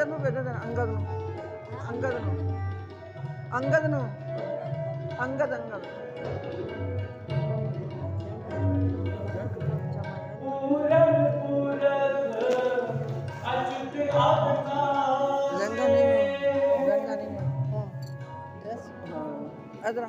अंगद में भेजा देना Angad no Angad no Angad no Angad Angad अदरा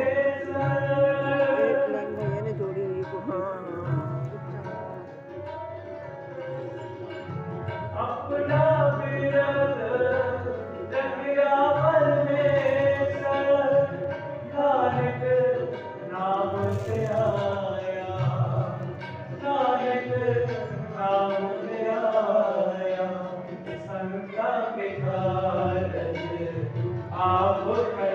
Africa, I would